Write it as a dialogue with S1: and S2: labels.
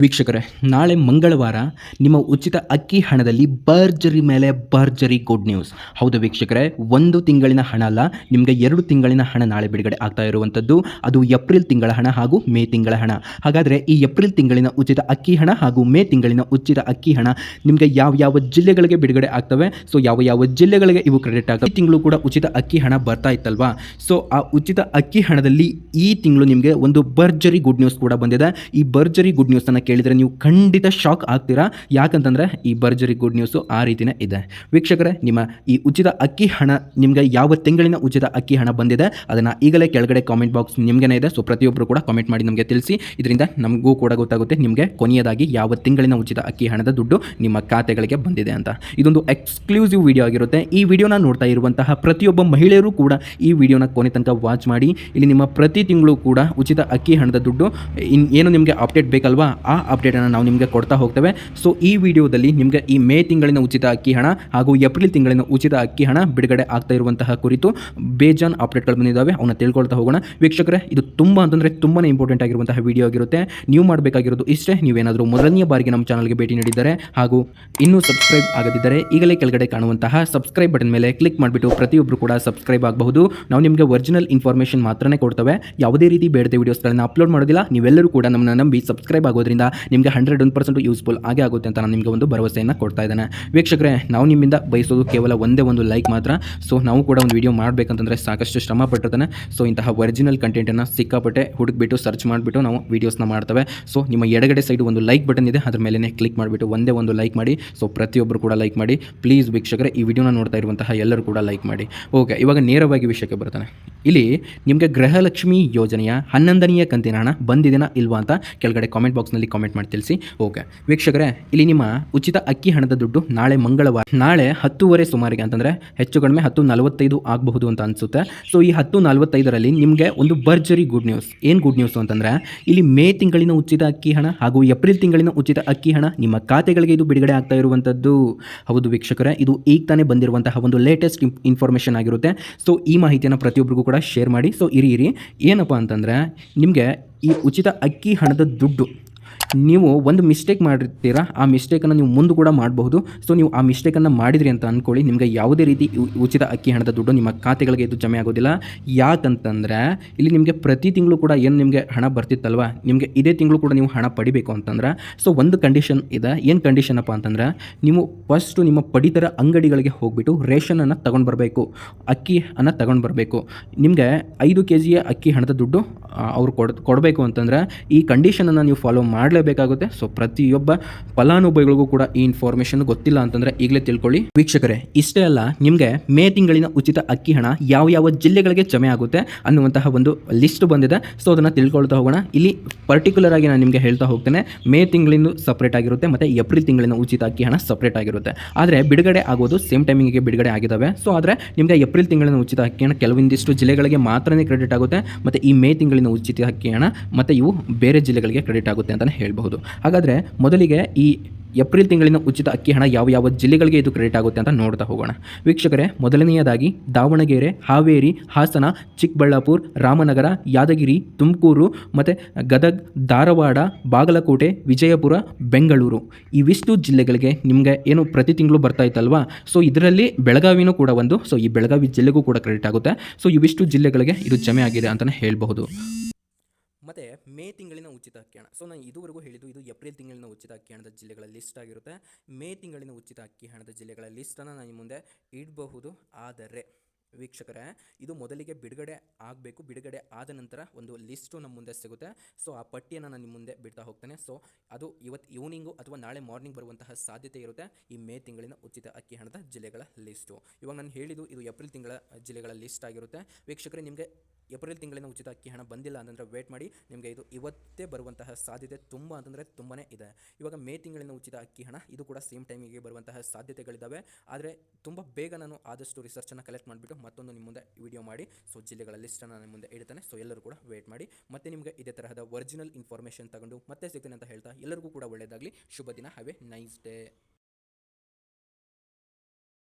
S1: ವೀಕ್ಷಕರೇ, ನಾಳೆ ಮಂಗಳವಾರ ನಿಮ್ಮ ಉಚಿತ ಅಕ್ಕಿ ಹಣದಲ್ಲಿ ಭರ್ಜರಿ ಮೇಲೆ ಭರ್ಜರಿ ಗುಡ್ ನ್ಯೂಸ್ ಹೌದು ವೀಕ್ಷಕರೇ, ಒಂದು ತಿಂಗಳಿನ ಹಣ ಅಲ್ಲ, ನಿಮಗೆ ಎರಡು ತಿಂಗಳಿನ ಹಣ ನಾಳೆ ಬಿಡುಗಡೆ ಆಗ್ತಾ ಇರುವಂಥದ್ದು. ಅದು ಏಪ್ರಿಲ್ ತಿಂಗಳ ಹಣ ಹಾಗೂ ಮೇ ತಿಂಗಳ ಹಣ. ಹಾಗಾದರೆ ಈ ಏಪ್ರಿಲ್ ತಿಂಗಳಿನ ಉಚಿತ ಅಕ್ಕಿ ಹಣ ಹಾಗೂ ಮೇ ತಿಂಗಳಿನ ಉಚಿತ ಅಕ್ಕಿ ಹಣ ನಿಮಗೆ ಯಾವ ಯಾವ ಜಿಲ್ಲೆಗಳಿಗೆ ಬಿಡುಗಡೆ ಆಗ್ತವೆ? ಸೊ, ಯಾವ ಯಾವ ಜಿಲ್ಲೆಗಳಿಗೆ ಇವು ಕ್ರೆಡಿಟ್ ಆಗ್ತವೆ? ತಿಂಗಳು ಕೂಡ ಉಚಿತ ಅಕ್ಕಿ ಹಣ ಬರ್ತಾ ಇತ್ತಲ್ವಾ? ಸೊ, ಆ ಉಚಿತ ಅಕ್ಕಿ ಹಣದಲ್ಲಿ ಈ ತಿಂಗಳು ನಿಮಗೆ ಒಂದು ಭರ್ಜರಿ ಗುಡ್ ನ್ಯೂಸ್ ಕೂಡ ಬಂದಿದೆ. ಈ ಭರ್ಜರಿ ಗುಡ್ ನ್ಯೂಸನ್ನು ಕೇಳಿದರೆ ನೀವು ಖಂಡಿತ ಶಾಕ್ ಆಗ್ತೀರಾ? ಯಾಕಂತಂದರೆ ಈ ಭರ್ಜರಿ ಗುಡ್ ನ್ಯೂಸು ಆ ರೀತಿಯೇ ಇದೆ. ವೀಕ್ಷಕರೇ, ನಿಮ್ಮ ಈ ಉಚಿತ ಅಕ್ಕಿ ಹಣ, ನಿಮಗೆ ಯಾವ ತಿಂಗಳಿನ ಉಚಿತ ಅಕ್ಕಿ ಹಣ ಬಂದಿದೆ, ಅದನ್ನು ಈಗಲೇ ಕೆಳಗಡೆ ಕಾಮೆಂಟ್ ಬಾಕ್ಸ್ ನಿಮಗೇನೆ ಇದೆ. ಸೊ ಪ್ರತಿಯೊಬ್ಬರು ಕೂಡ ಕಾಮೆಂಟ್ ಮಾಡಿ ನಮಗೆ ತಿಳಿಸಿ. ಇದರಿಂದ ನಮಗೂ ಕೂಡ ಗೊತ್ತಾಗುತ್ತೆ ನಿಮಗೆ ಕೊನೆಯದಾಗಿ ಯಾವ ತಿಂಗಳಿನ ಉಚಿತ ಅಕ್ಕಿ ಹಣದ ದುಡ್ಡು ನಿಮ್ಮ ಖಾತೆಗಳಿಗೆ ಬಂದಿದೆ ಅಂತ. ಇದೊಂದು ಎಕ್ಸ್ಕ್ಲೂಸಿವ್ ವಿಡಿಯೋ ಆಗಿರುತ್ತೆ. ಈ ವಿಡಿಯೋನ ನೋಡ್ತಾ ಇರುವಂತಹ ಪ್ರತಿಯೊಬ್ಬ ಮಹಿಳೆಯರು ಕೂಡ ಈ ವಿಡಿಯೋನ ಕೊನೆ ತನಕ ವಾಚ್ ಮಾಡಿ. ಇಲ್ಲಿ ನಿಮ್ಮ ಪ್ರತಿ ತಿಂಗಳು ಕೂಡ ಉಚಿತ ಅಕ್ಕಿ ಹಣದ ದುಡ್ಡು, ಇನ್ ಏನು ನಿಮಗೆ ಅಪ್ಡೇಟ್ ಬೇಕಲ್ವಾ, ಆ ಅಪ್ಡೇಟನ್ನು ನಾವು ನಿಮಗೆ ಕೊಡ್ತಾ ಹೋಗ್ತೇವೆ. ಸೊ ಈ ವಿಡಿಯೋದಲ್ಲಿ ನಿಮಗೆ ಈ ಮೇ ತಿಂಗಳಿನ ಉಚಿತ ಅಕ್ಕಿ ಹಣ ಹಾಗೂ ಏಪ್ರಿಲ್ ತಿಂಗಳಿನ ಉಚಿತ ಅಕ್ಕಿ ಹಣ ಬಿಡುಗಡೆ ಆಗ್ತಾ ಇರುವಂತಹ ಕುರಿತು ಬೇಜಾನ್ ಅಪ್ಡೇಟ್ಗಳು ಬಂದಿದ್ದಾವೆ. ಅವನ್ನ ತಿಳ್ಕೊಳ್ತಾ ಹೋಗೋಣ. ವೀಕ್ಷಕರೇ, ಇದು ತುಂಬ ಅಂತಂದರೆ ತುಂಬಾ ಇಂಪಾರ್ಟೆಂಟ್ ಆಗಿರುವಂತಹ ವಿಡಿಯೋ ಆಗಿರುತ್ತೆ. ನೀವು ಮಾಡಬೇಕಾಗಿರೋದು ಇಷ್ಟೇ. ನೀವೇನಾದರೂ ಮೊದಲನೆಯ ಬಾರಿಗೆ ನಮ್ಮ ಚಾನಲ್ಗೆ ಭೇಟಿ ನೀಡಿದ್ದಾರೆ ಹಾಗೂ ಇನ್ನೂ ಸಬ್ಸ್ಕ್ರೈಬ್ ಆಗದಿದ್ದರೆ ಈಗಲೇ ಕೆಳಗಡೆ ಕಾಣುವಂತಹ ಸಬ್ಸ್ಕ್ರೈಬ್ ಬಟನ್ ಮೇಲೆ ಕ್ಲಿಕ್ ಮಾಡಿಬಿಟ್ಟು ಪ್ರತಿಯೊಬ್ಬರು ಕೂಡ ಸಬ್ಸ್ಕ್ರೈಬ್ ಆಗಬಹುದು. ನಾವು ನಿಮಗೆ ಒರಿಜಿನಲ್ ಇನ್ಫಾರ್ಮೇಷನ್ ಮಾತ್ರನೇ ಕೊಡ್ತವೆ. ಯಾವುದೇ ರೀತಿ ಬೇಡದೆ ವೀಡಿಯೋಸ್ಗಳನ್ನ ಅಪ್ಲೋಡ್ ಮಾಡೋದಿಲ್ಲ. ನೀವೆಲ್ಲರೂ ಕೂಡ ನಮ್ಮನ್ನು ನಂಬಿ ಸಬ್ಸ್ಕ್ರೈಬ್ ಆಗೋದ್ರಿಂದ ನಿಮಗೆ ಹಂಡ್ರೆಡ್ ಒನ್ ಪರ್ಸೆಂಟ್ ಯೂಸ್ಫುಲ್ ಆಗೇ ಆಗುತ್ತೆ ಅಂತ ನಾನು ನಿಮಗೆ ಒಂದು ಭರವಸೆಯನ್ನು ಕೊಡ್ತಾ ಇದ್ದೇನೆ. ವೀಕ್ಷಕರೇ, ನಾವು ನಿಮ್ಮಿಂದ ಬಯಸೋದು ಕೇವಲ ಒಂದೇ ಒಂದು ಲೈಕ್ ಮಾತ್ರ. ಸೊ ನಾವು ಕೂಡ ಒಂದು ವಿಡಿಯೋ ಮಾಡಬೇಕಂತಂದರೆ ಸಾಕಷ್ಟು ಶ್ರಮ ಪಟ್ಟಿರ್ತಾನೆ. ಸೊ ಇಂತಹ ಒರಿಜಿನಲ್ ಕಂಟೆಂಟನ್ನು ಸಿಕ್ಕಾಪಟ್ಟೆ ಹುಡುಕ್ಬಿಟ್ಟು ಸರ್ಚ್ ಮಾಡಿಬಿಟ್ಟು ನಾವು ವೀಡಿಯೋಸ್ನ ಮಾಡ್ತೇವೆ. ಸೊ ನಿಮ್ಮ ಎಡಗಡೆ ಸೈಡ್ ಒಂದು ಲೈಕ್ ಬಟನ್ ಇದೆ. ಅದ್ರ ಮೇಲೆ ಕ್ಲಿಕ್ ಮಾಡಿಬಿಟ್ಟು ಒಂದೇ ಒಂದು ಲೈಕ್ ಮಾಡಿ. ಸೊ ಪ್ರತಿಯೊಬ್ಬರು ಕೂಡ ಲೈಕ್ ಮಾಡಿ. ಪ್ಲೀಸ್ ವೀಕ್ಷಕರೇ, ಈ ವಿಡಿಯೋನ ನೋಡ್ತಾ ಇರುವಂತಹ ಎಲ್ಲರೂ ಕೂಡ ಲೈಕ್ ಮಾಡಿ. ಓಕೆ ಇವಾಗ ನೇರವಾಗಿ ವಿಷಯಕ್ಕೆ ಬರ್ತಾನೆ. ಇಲ್ಲಿ ನಿಮಗೆ ಗೃಹಲಕ್ಷ್ಮಿ ಯೋಜನೆಯ ಹನ್ನೊಂದನೆಯ ಕಂತಿನ ಹಣ ಬಂದಿದೆನಾ ಇಲ್ವಾ ಅಂತ ಕೆಳಗಡೆ ಕಾಮೆಂಟ್ ಬಾಕ್ಸ್ನಲ್ಲಿ ಕಾಮೆಂಟ್ ಮಾಡಿ ತಿಳಿಸಿ. ಓಕೆ ವೀಕ್ಷಕರೇ, ಇಲ್ಲಿ ನಿಮ್ಮ ಉಚಿತ ಅಕ್ಕಿ ಹಣದ ದುಡ್ಡು ನಾಳೆ ಮಂಗಳವಾರ, ನಾಳೆ ಹತ್ತುವರೆ ಸುಮಾರಿಗೆ ಅಂತಂದರೆ ಹೆಚ್ಚು ಕಡಿಮೆ ಹತ್ತು ನಲವತ್ತೈದು ಆಗಬಹುದು ಅಂತ ಅನಿಸುತ್ತೆ. ಸೊ ಈ ಹತ್ತು ನಲವತ್ತೈದರಲ್ಲಿ ನಿಮಗೆ ಒಂದು ಭರ್ಜರಿ ಗುಡ್ ನ್ಯೂಸ್ ಏನು ಗುಡ್ ನ್ಯೂಸ್ ಅಂತಂದರೆ, ಇಲ್ಲಿ ಮೇ ತಿಂಗಳಿನ ಉಚಿತ ಅಕ್ಕಿ ಹಣ ಹಾಗೂ ಏಪ್ರಿಲ್ ತಿಂಗಳಿನ ಉಚಿತ ಅಕ್ಕಿ ಹಣ ನಿಮ್ಮ ಖಾತೆಗಳಿಗೆ ಇದು ಬಿಡುಗಡೆ ಆಗ್ತಾ ಇರುವಂಥದ್ದು ಹೌದು ವೀಕ್ಷಕರೇ, ಇದು ಈಗ ತಾನೇ ಬಂದಿರುವಂತಹ ಒಂದು ಲೇಟೆಸ್ಟ್ ಇನ್ಫಾರ್ಮೇಷನ್ ಆಗಿರುತ್ತೆ. ಸೊ ಈ ಮಾಹಿತಿಯನ್ನು ಪ್ರತಿಯೊಬ್ಬರಿಗೂ ಕೂಡ ಶೇರ್ ಮಾಡಿ. ಸೊ ಇರಿ ಇರಿ. ಏನಪ್ಪ ಅಂತಂದರೆ, ನಿಮಗೆ ಈ ಉಚಿತ ಅಕ್ಕಿ ಹಣದ ದುಡ್ಡು ನೀವು ಒಂದು ಮಿಸ್ಟೇಕ್ ಮಾಡಿರ್ತೀರಾ, ಆ ಮಿಸ್ಟೇಕನ್ನು ನೀವು ಮುಂದೆ ಕೂಡ ಮಾಡಬಹುದು. ಸೊ ನೀವು ಆ ಮಿಸ್ಟೇಕನ್ನು ಮಾಡಿದ್ರಿ ಅಂತ ಅಂದ್ಕೊಳ್ಳಿ ನಿಮಗೆ ಯಾವುದೇ ರೀತಿ ಉಚಿತ ಅಕ್ಕಿ ಹಣದ ದುಡ್ಡು ನಿಮ್ಮ ಖಾತೆಗಳಿಗೆ ಇದು ಜಮೆ ಆಗೋದಿಲ್ಲ. ಯಾಕಂತಂದರೆ, ಇಲ್ಲಿ ನಿಮಗೆ ಪ್ರತಿ ತಿಂಗಳು ಕೂಡ ಏನು ನಿಮಗೆ ಹಣ ಬರ್ತಿತ್ತಲ್ವ? ನಿಮಗೆ ಇದೇ ತಿಂಗಳು ಕೂಡ ನೀವು ಹಣ ಪಡಿಬೇಕು ಅಂತಂದ್ರೆ ಸೊ ಒಂದು ಕಂಡೀಷನ್ ಇದೆ. ಏನು ಕಂಡೀಷನಪ್ಪ ಅಂತಂದ್ರೆ, ನೀವು ಫಸ್ಟು ನಿಮ್ಮ ಪಡಿತರ ಅಂಗಡಿಗಳಿಗೆ ಹೋಗ್ಬಿಟ್ಟು ರೇಷನನ್ನು ತಗೊಂಡು ಬರಬೇಕು. ಅಕ್ಕಿ ಅನ್ನ ತಗೊಂಡು ಬರಬೇಕು. ನಿಮಗೆ ಐದು ಕೆ ಜಿಯ ಅಕ್ಕಿ ಹಣದ ದುಡ್ಡು ಅವರು ಅವ್ರು ಕೊಡ್, ಕೊಡಬೇಕು ಅಂತಂದ್ರೆ, ಈ ಕಂಡೀಷನನ್ನು ನೀವು ಫಾಲೋ ಮಾಡಲೇಬೇಕಾಗುತ್ತೆ. ಸೊ ಪ್ರತಿಯೊಬ್ಬ ಫಲಾನುಭವಿಗಳಿಗೂ ಕೂಡ ಈ ಇನ್ಫಾರ್ಮೇಷನ್ ಗೊತ್ತಿಲ್ಲ ಅಂತಂದ್ರೆ ಈಗಲೇ ತಿಳ್ಕೊಳ್ಳಿ. ವೀಕ್ಷಕರೇ, ಇಷ್ಟೇ ಅಲ್ಲ, ನಿಮಗೆ ಮೇ ತಿಂಗಳಿನ ಉಚಿತ ಅಕ್ಕಿ ಹಣ ಯಾವ ಯಾವ ಜಿಲ್ಲೆಗಳಿಗೆ ಜಮೆ ಆಗುತ್ತೆ ಅನ್ನುವಂತಹ ಒಂದು ಲಿಸ್ಟ್ ಬಂದಿದೆ. ಸೊ ಅದನ್ನ ತಿಳ್ಕೊಳ್ತಾ ಹೋಗೋಣ. ಇಲ್ಲಿ ಪರ್ಟಿಕ್ಯುಲರ್ ಆಗಿ ನಾನು ನಿಮಗೆ ಹೇಳ್ತಾ ಹೋಗ್ತೇನೆ. ಮೇ ತಿಂಗಳಿಂದ ಸಪ್ರೇಟ್ ಆಗಿರುತ್ತೆ, ಮತ್ತೆ ಏಪ್ರಿಲ್ ತಿಂಗಳಿನ ಉಚಿತ ಅಕ್ಕಿ ಹಣ ಸಪ್ರೇಟ್ ಆಗಿರುತ್ತೆ. ಆದರೆ ಬಿಡುಗಡೆ ಆಗೋದು ಸೇಮ್ ಟೈಮಿಂಗಿಗೆ ಬಿಡುಗಡೆ ಆಗಿದ್ದಾವೆ ಸೊ ಆದರೆ ನಿಮಗೆ ಏಪ್ರಿಲ್ ತಿಂಗಳಿನ ಉಚಿತ ಅಕ್ಕಿ ಹಣ ಕೆಲವೊಂದಿಷ್ಟು ಜಿಲ್ಲೆಗಳಿಗೆ ಮಾತ್ರನೇ ಕ್ರೆಡಿಟ್ ಆಗುತ್ತೆ, ಮತ್ತೆ ಈ ಮೇ ತಿಂಗಳಿನ ಉಚಿತ ಅಕ್ಕಿ ಹಣ, ಮತ್ತೆ ಇವು ಬೇರೆ ಜಿಲ್ಲೆಗಳಿಗೆ ಕ್ರೆಡಿಟ್ ಆಗುತ್ತೆ ಅಂತಲೇ ಹೇಳ್ಬಹುದು. ಹಾಗಾದರೆ ಮೊದಲಿಗೆ ಈ ಏಪ್ರಿಲ್ ತಿಂಗಳಿನ ಉಚಿತ ಅಕ್ಕಿ ಹಣ ಯಾವ ಯಾವ ಜಿಲ್ಲೆಗಳಿಗೆ ಇದು ಕ್ರೆಡಿಟ್ ಆಗುತ್ತೆ ಅಂತ ನೋಡ್ತಾ ಹೋಗೋಣ. ವೀಕ್ಷಕರೇ, ಮೊದಲನೆಯದಾಗಿ ದಾವಣಗೆರೆ, ಹಾವೇರಿ, ಹಾಸನ, ಚಿಕ್ಕಬಳ್ಳಾಪುರ, ರಾಮನಗರ, ಯಾದಗಿರಿ, ತುಮಕೂರು ಮತ್ತು ಗದಗ್, ಧಾರವಾಡ, ಬಾಗಲಕೋಟೆ, ವಿಜಯಪುರ, ಬೆಂಗಳೂರು. ಇವಿಷ್ಟು ಜಿಲ್ಲೆಗಳಿಗೆ ನಿಮಗೆ ಏನು ಪ್ರತಿ ತಿಂಗಳು ಬರ್ತಾ ಇತ್ತಲ್ವಾ? ಸೊ ಇದರಲ್ಲಿ ಬೆಳಗಾವಿನೂ ಕೂಡ ಒಂದು. ಸೊ ಈ ಬೆಳಗಾವಿ ಜಿಲ್ಲೆಗೂ ಕೂಡ ಕ್ರೆಡಿಟ್ ಆಗುತ್ತೆ. ಸೊ ಇವಿಷ್ಟು ಜಿಲ್ಲೆಗಳಿಗೆ ಇದು ಜಮೆ ಆಗಿದೆ ಅಂತಲೇ ಹೇಳ್ಬಹುದು. ಮೇ ತಿಂಗಳಿನ ಉಚಿತ ಅಕ್ಕಿ ಹಣ. ಸೊ ನಾನು ಇದುವರೆಗೂ ಹೇಳಿದ್ದು ಇದು ಏಪ್ರಿಲ್ ತಿಂಗಳಿನ ಉಚಿತ ಅಕ್ಕಿ ಹಣದ ಜಿಲ್ಲೆಗಳ ಲಿಸ್ಟ್ ಆಗಿರುತ್ತೆ. ಮೇ ತಿಂಗಳಿನ ಉಚಿತ ಅಕ್ಕಿ ಹಣದ ಜಿಲ್ಲೆಗಳ ಲಿಸ್ಟನ್ನು ನಾನು ಮುಂದೆ ಇಡಬಹುದು. ಆದರೆ, ವೀಕ್ಷಕರೇ, ಇದು ಮೊದಲಿಗೆ ಬಿಡುಗಡೆ ಆಗಬೇಕು. ಬಿಡುಗಡೆ ಆದ ನಂತರ ಒಂದು ಲಿಸ್ಟು ನಮ್ಮ ಮುಂದೆ ಸಿಗುತ್ತೆ. ಸೊ ಆ ಪಟ್ಟಿಯನ್ನು ನಾನು ನಿಮ್ಮ ಮುಂದೆ ಬಿಡ್ತಾ ಹೋಗ್ತೇನೆ. ಸೊ ಅದು ಇವತ್ತು ಈವ್ನಿಂಗು ಅಥವಾ ನಾಳೆ ಮಾರ್ನಿಂಗ್ ಬರುವಂತಹ ಸಾಧ್ಯತೆ ಇರುತ್ತೆ ಈ ಮೇ ತಿಂಗಳಿನ ಉಚಿತ ಅಕ್ಕಿ ಹಣದ ಜಿಲ್ಲೆಗಳ ಲಿಸ್ಟು ಇವಾಗ ನಾನು ಹೇಳಿದ್ದು ಇದು ಏಪ್ರಿಲ್ ತಿಂಗಳ ಜಿಲ್ಲೆಗಳ ಲಿಸ್ಟ್ ಆಗಿರುತ್ತೆ. ವೀಕ್ಷಕರೇ, ನಿಮಗೆ ಏಪ್ರಿಲ್ ತಿಂಗಳಿನ ಉಚಿತ ಅಕ್ಕಿ ಹಣ ಬಂದಿಲ್ಲ ಅಂತಂದರೆ ವೇಟ್ ಮಾಡಿ ನಿಮಗೆ ಇದು ಇವತ್ತೇ ಬರುವಂತಹ ಸಾಧ್ಯತೆ ತುಂಬ ಅಂತಂದರೆ ತುಂಬಾ ಇದೆ. ಇವಾಗ ಮೇ ತಿಂಗಳಿನ ಉಚಿತ ಅಕ್ಕಿ ಹಣ ಇದು ಕೂಡ ಸೇಮ್ ಟೈಮಿಗೆ ಬರುವಂತಹ ಸಾಧ್ಯತೆಗಳಿದ್ದಾವೆ ಆದರೆ ತುಂಬ ಬೇಗ ನಾನು ಆದಷ್ಟು ರಿಸರ್ಚನ್ನು ಕಲೆಕ್ಟ್ ಮಾಡಿಬಿಟ್ಟು ಮತ್ತೊಂದು ನಿಮ್ಮ ಮುಂದೆ ವಿಡಿಯೋ ಮಾಡಿ ಸೊ ಜಿಲ್ಲೆಗಳ ಲಿಸ್ಟನ್ನು ನಿಮ್ಮ ಮುಂದೆ ಇಡ್ತಾನೆ. ಸೊ ಎಲ್ಲರೂ ಕೂಡ ವೇಟ್ ಮಾಡಿ. ಮತ್ತೆ ನಿಮಗೆ ಇದೇ ತರಹದ ಒರಿಜಿನಲ್ ಇನ್ಫಾರ್ಮೇಷನ್ ತಗೊಂಡು ಮತ್ತೆ ಸಿಗ್ತೇನೆ ಅಂತ ಹೇಳ್ತಾ ಎಲ್ಲರಿಗೂ ಕೂಡ ಒಳ್ಳೆಯದಾಗಲಿ ಶುಭ ದಿನ. Have A nice day